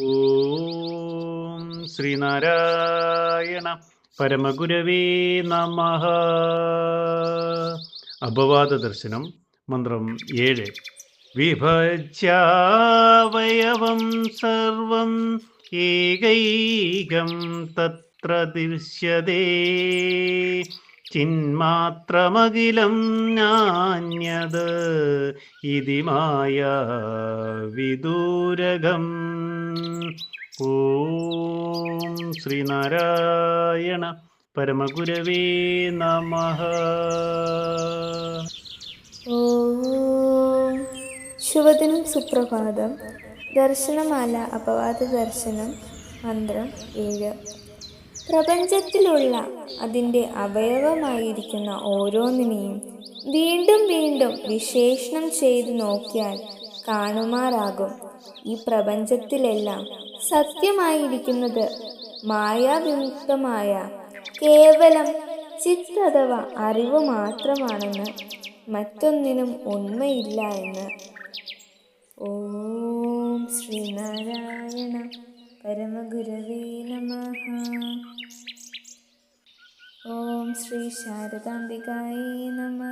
ഓം ശ്രീനാരായണ പരമഗുരവേ നമ. അപവാദ ദർശനം മന്ത്രം ഏഴ്. വിഭജ്യാവയവം സർവം ഏകൈകം തത്ര ദൃശ്യതേ. ചിന്മാത്രമഖിലം നാന്യത് ഇതി മായ വിദൂരകം. ഓം ശ്രീനാരായണ പരമഗുരവേ നമ. ശുഭദിനം സുപ്രഭാതം. ദർശനമാല അപവാദ ദർശനം മന്ത്രം ഏഴ്. പ്രപഞ്ചത്തിലുള്ള അതിന്റെ അവയവമായിരിക്കുന്ന ഓരോന്നിനെയും വീണ്ടും വീണ്ടും വിശേഷണം ചെയ്തു നോക്കിയാൽ കാണുമാറാകും. ഈ പ്രപഞ്ചത്തിലെല്ലാം സത്യമായിരിക്കുന്നത് മായാവിമുക്തമായ കേവലം ചിത്ത് അഥവാ അറിവ് മാത്രമാണെന്ന് മറ്റൊന്നിനും ഉണ്മയില്ല എന്ന്. ഓം ശ്രീനാരായണ പരമഗുരവേ നമ. ഓം ശ്രീ ശാരദാംബികായേ നമ.